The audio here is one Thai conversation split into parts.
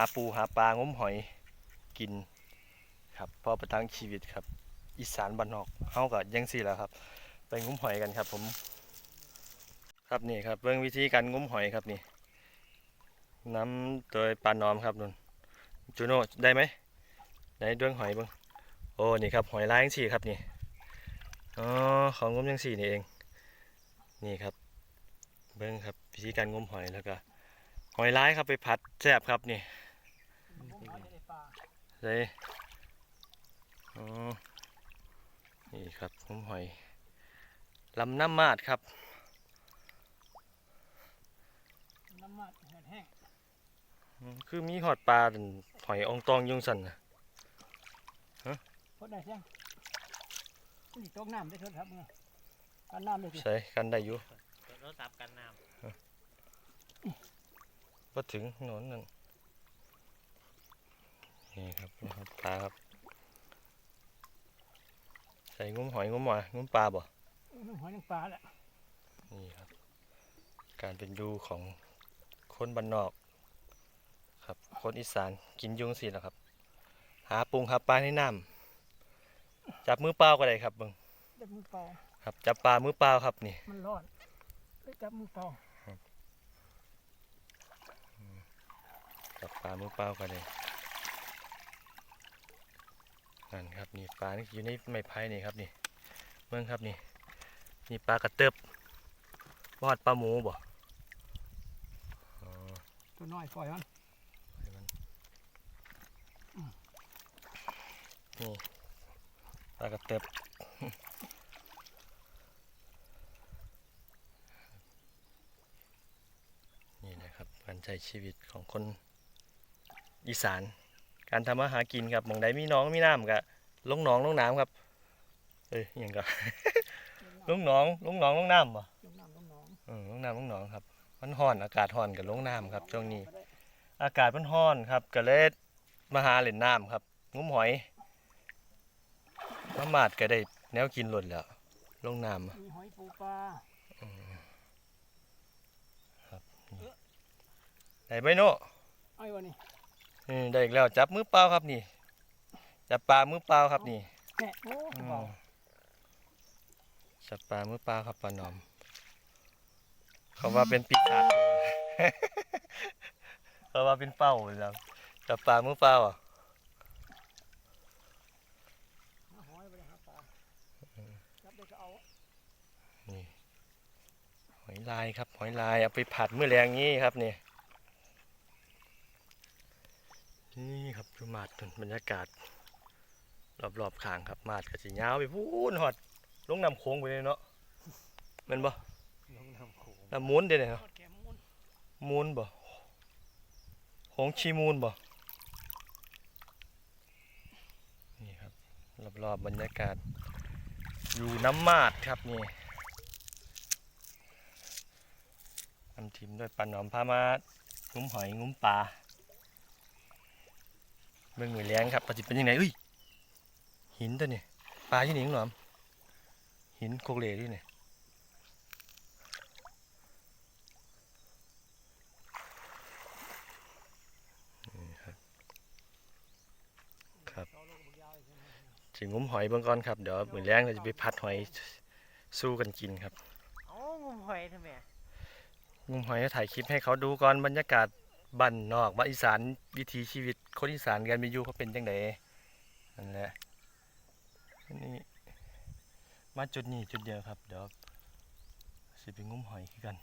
าปูหาปลางมหอยกินครับพอประทังชีวิตครับ อีสานบ้านนอกเฮาก็ยังสี่แหล้วครับ ไปงมหอยกันครับ ผม ครับนี่ครับเบิ่งวิธีการงมหอยครับนี่ น้ำโดยปลาน้อมครับนุ่นจูโน่ได้ไหมไหนด้วงหอยบิ่งโอ้นี่ครับหอยลายจังสี่ครับนี่อ๋อของงมจังสี่นี่เอง นี่ครับ เบิ่งครับวิธีการงมหอยแล้วก็หอยลายครับไปผัดแซ่บครับนี่ เลยอ๋อนี่ครับงมหอยลำน้ำมาดครับน้ำมันแห้งอืมคือมีหอดปลาเป็นหอยอองตองยุงสันนะพดได้เสียงนี่ตกน้ำได้ทดครับเมื่อกันน้ำได้สิใส่กันได้อยู่รถซับกันน้พอถึงโนนนั่น นี่ครับนี่ครับปลาครับ ใส่งุ้มหอยงุ้มหอยงุ้มปลาบ่น้ำหอยน้ำปลาแหละนี่ครับ การเป็นดูของคนบ้านนอก ครับ คนอีสานกินยุงสิแหละครับ หาปรุงหาปลาในน้ำจับมือเปล่าก็ได้ครับเบิ่งจับมือเปล่าครับจับปลามือเปล่าครับนี่ มันร้อนเลยจับมือเปล่าจับปลามือเปล่าก็ได้ นั่นครับนี่ปลานี่อยู่ในไม้ไผ่นี่ครับนี่เบิ่งครับนี่นี่ปลากระเติบบอดปลาหมูบ่อ๋อตัวน้อยปล่อยมันให้มันนี่ปลากระเติบนี่นะครับการใช้ชีวิตของคนอีสาน การทำอาหารกินครับหมองใดมีหน้องมีน้ำกะลงหนองลงน้ำครับ เอ้ยอิหยังก็ลงหนองลงหนองลงน้ำบ่ลงน้ำลงหนองเออลงน้ำลงหนองครับ มันห้อนอากาศห้อนกับลงน้ำครับช่วงนี้ อากาศมันห้อนครับก็เลยมาหาเล่นน้ำครับงุ้มหอยมามาดก็ได้แนวกินหล่นแล้ว ลงน้ำอะมีหอยปูปลาได้ไหมโน่ไอ้วะนี่ อืมได้อีกแล้วจับมือเปล่าครับนี่ จับปลามือเปล่าครับนี่แน่โอ้อืเบามจับปลามือเปล่าครับปลาหนอม เขาว่าเป็นปีศาจเขาว่าเป็นเป้าแล้วจับปลามือเปล่าอะหาหอยไปเลยหาปลาจับได้ก็เอานี่หอยลายครับหอยลายเอาไปผัดเมื่อแรงงี้ครับนี่ นี่ครับดูมาดบรรยากาศ รอบๆข้างครับมาดกับสียาวไปพูนหอดลงน้ำโค้งไปเลยเนาะแมันบ่ำลงน้ำโขงน้ำมูนเด้เนาะทอดแกมมูนมูนบ่โค้งชีมูนบ่นี่ครับรอบๆบรรยากาศ อยู่น้ำมาดครับนี่ทำทีมด้วยปลาหนอมพามา งุ้มหอย งุ้มปลา เบิ่งมือแรงครับปฏิเป็นยังไงเอ้ยหินตัวนี่ปลาที่นี่หนอมหินโคกเหล่ด้วยนี่นี่ครับครับเอาลงบุกยาวอีกทีหนึ่งสิงุ้มหอยเบิ่งก่อนครับเดี๋ยวมือแรงเราจะไปพัดหอยสู้กันกินครับเอ้างมหอยทำไมงุมหอยถ่ายคลิปให้เขาดูก่อนบรรยากาศ บ้านนอกบ้านอีสานวิถีชีวิตคนอีสานกันมีอยู่เขาเป็นจังไดนั่นแหละนี่มาจุดนี้จุดเดียวครับ เดี๋ยวสิไปงุ้มหอยกัน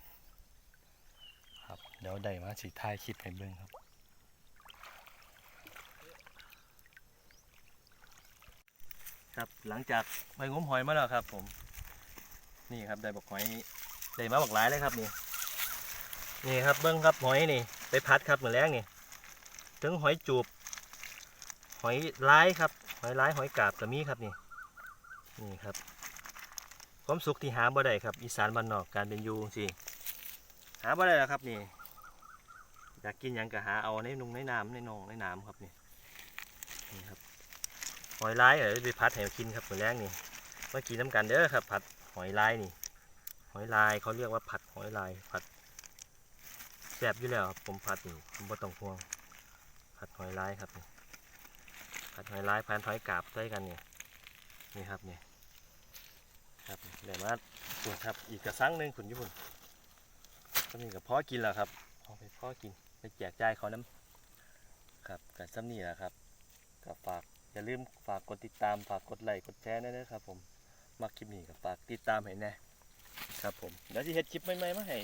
ครับเดี๋ยวได้มาสิถ่ายคลิปให้เบิ่งครับครับหลังจากไปงุ้มหอยมาแล้วครับ ผม นี่ครับได้บอกหอยได้มาบอกหลายเลยครับนี่ นี่ครับเบิ้งครับหอยนี่ไปพัดครับเหมือนแรงนี่ถึงหอยจูบ หอยร้ายครับ หอยร้ายหอยกาบก็มีครับนี่นี่ครับ ความสุขที่หาบ่ได้ครับ อีสานบ้านนอกการเป็นอยู่สิหาบ่ได้แล้วครับนี่อยากกินยังก็หาเอาในนุงในน้ำในหนองในน้ำครับนี่นี่ครับหอยร้ายเออไปพัดให้กินครับเหมือนแรงนี่เมากินน้ำกันเด้อครับ ผัดหอยลายนี่ หอยลายเขาเรียกว่าผัดหอยลายผัด แซ่บอยู่แล้วครับผมผัดนี่ผมบ่ต้องห่วงผัดหอยลายครับนี่ผัดหอยลายพันหอยกาบใส่กันเนี่ยนี่ครับเนี่ยครับเดี๋ยวมาปุ่นครับอีกกระซังหนึ่งขุนญี่ปุ่นก็นี่กับพ่อกินแล้วครับเอาไปพ่อกินไปแจกจ่ายเขาน้ำครับกับซ้ำนี่แหละครับก็ฝากอย่าลืมฝากกดติดตามฝากกดไลค์กดแชร์ด้วยนะครับ ผมมักคลิปนี้ก็ฝากติดตามให้แน่ครับผมเดี๋ยวจะเฮ็ดคลิปใหม่ๆมาให้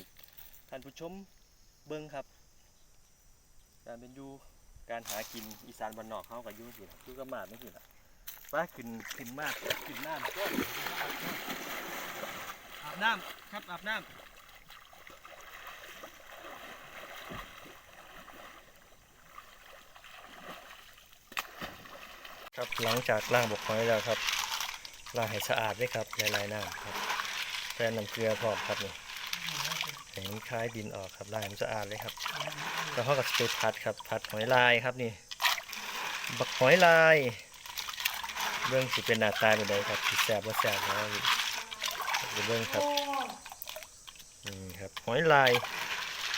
ท่านผู้ชม เบิ่งครับ การเป็นอยูการหากินอีสานบ้านนอกเขากับยูสิล่ะยูก็มาดไม่สิล่ะว่าขึ้นขึ้นมากขึ้นน้ำก็อาบน้ำครับอาบน้ำครับหลังจากล้างบกหอยแล้วครับล้างให้สะอาดด้วยครับหลายๆน้ำครับแฟนน้ำเกลือพร้อมครับนี่ เห็นคล้ายดินออกครับลางให้มันสะอาดเลยครับ แล้วเขาก็จะไปผัดครับผัดหอยลายครับนี่บักหอยลายเรื่องสิเป็นหน้าตาเป็นไดครับสิแซบว่าแซบแล้วเดี๋ยวเรื่องครับนี่ครับหอยลาย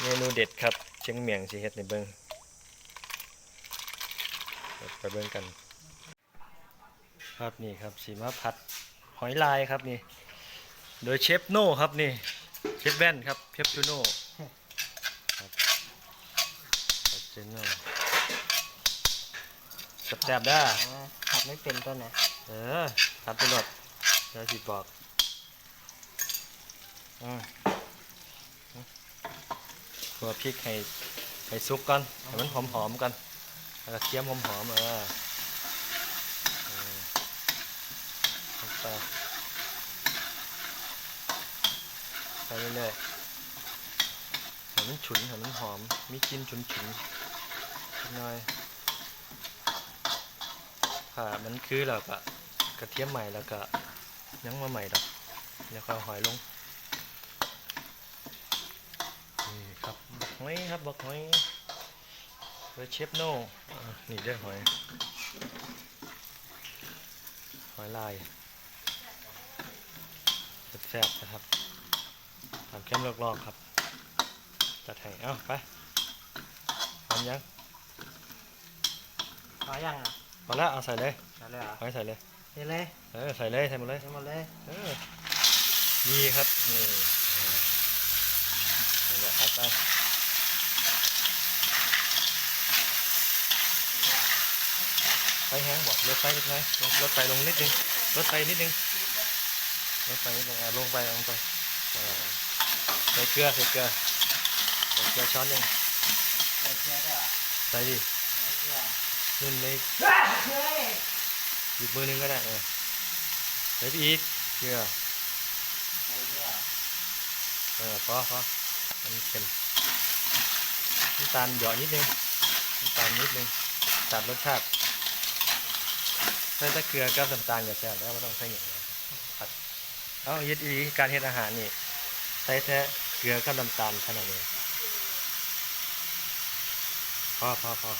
เมนูเด็ดครับเชียงเมียงสิเฮ็ดในเบิ้งครับไปเบิ้งกันครับนี่ครับสีมาผัดหอยลายครับนี่ โดยเชฟโน่ครับนี่ ชฟแว่นครับเชฟจูโน่เจนเนอร์แซ่บๆได้อขับไม่เป็นต้นนะเออทำไปหมดแล้วสิบอกอืมตัวพริกให้ให้ซุกก่อนให้มันหอมๆก่อนแล้วก็เคี่ยมหอมๆเออเออลงไปไป เรื่อยๆห้มันฉุนห้มันหอม มีกลิ่นฉุนๆนิดหน่อยถ้ามันคือแล้วก็กระเทียมใหม่แล้วก็ยังมาใหม่ดอกแล้วก็เอาหอยลง นี่ครับบักหอยครับบักหอยเเชฟโน่นี่เด้หอย หอยลายแซ่บนะครับ ทำเข้มลอกๆครับ จัดให้เอ้าไปพร้อมยังพอยังอะพอแล้วเอาใส่เลยเอาเลยเหรอเอาให้ใส่เลยเดี๋ยวเลยเออใส่เลยใส่หมดเลยเดี๋ยวหมดเลยเออนี่ครับนี่เออนี่แหละครับไปไฟแห้งบอกลดไฟนิดหน่อยลดลดไฟลงนิดนึงลดไฟนิดนึงลดไฟนิดนึงอะลงไปลงไปเออ ใส่เกลือใส่เกลือใส่เกลือช้อนหนึ่งใส่เกลือด้วยเหรอใส่ดิใส่เกลือนุ่นเลยเฮ้ยหยิบมือหนึงก็ได้เออใส่ไปอีกเกลือใส่เกลือเออพอพออันนี้เค็มน้ำตาลหยอดนิดนึงน้ำตาลนิดนึงตัดรสชาติใส่แตะเกลือกับน้ำตาลกับแซ่บแล้วไม่ต้องใส่อย่างเดียวผัดเอายึดอีการเฮ็ดอาหารนี่ ใส่แค่เกลือกับน้ำตาลขนาดนี้พอพอพอ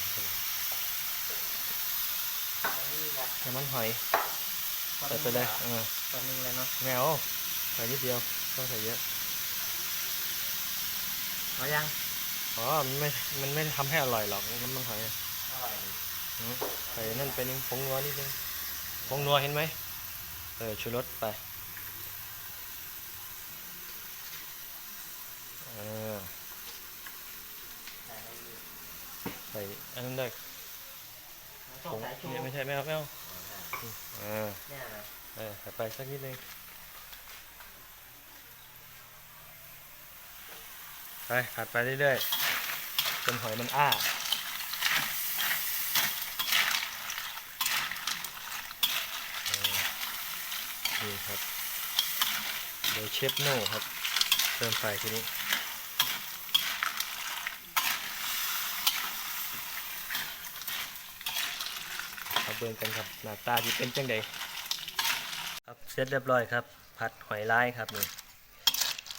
น้ำมันหอยใส่ไปเลยเออตัวนึงเลยเนาะแมวใส่นิดเดียวต้องใส่เยอะพอยังอ๋อมันไม่ มันไม่ทำให้อร่อยหรอกน้ำมันหอยอร่อยอืมใส่นั่นไปนึงผงนัวนิดนึงผงนัวเห็นไหมเออชูรสไปเออ ใส่อะไรดี ใส่อันนั้นได้น้ำผส้มงสายชูเนี่ยไม่ใช่ไม่เอาไม่เอาเออเนี่ยนะเออใส่ไปสักนิดนึงไปผัดไปเรื่อยๆจนหอยมันอ้านี่ครับ โดยเชฟโน่ครับ เติมไฟทีนี้ เอาเบิ่งกันครับหน้าตาจะเป็นจังใดครับเสร็จเรียบร้อยครับผัดหอยลายครับนี่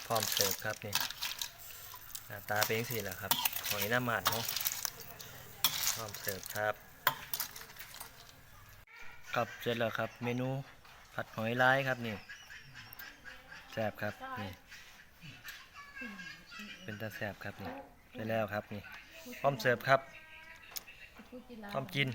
พร้อมเสิร์ฟครับนี่หน้าตาเป็นสิแหละครับหอยหน้าหมาดเนาะพร้อมเสิร์ฟครับ ครับเสร็จแล้วครับ เมนูผัดหอยลายครับนี่แซ่บครับนี่เป็นตาแซ่บครับนี่ได้แล้วครับนี่พร้อมเสิร์ฟครับทำกิน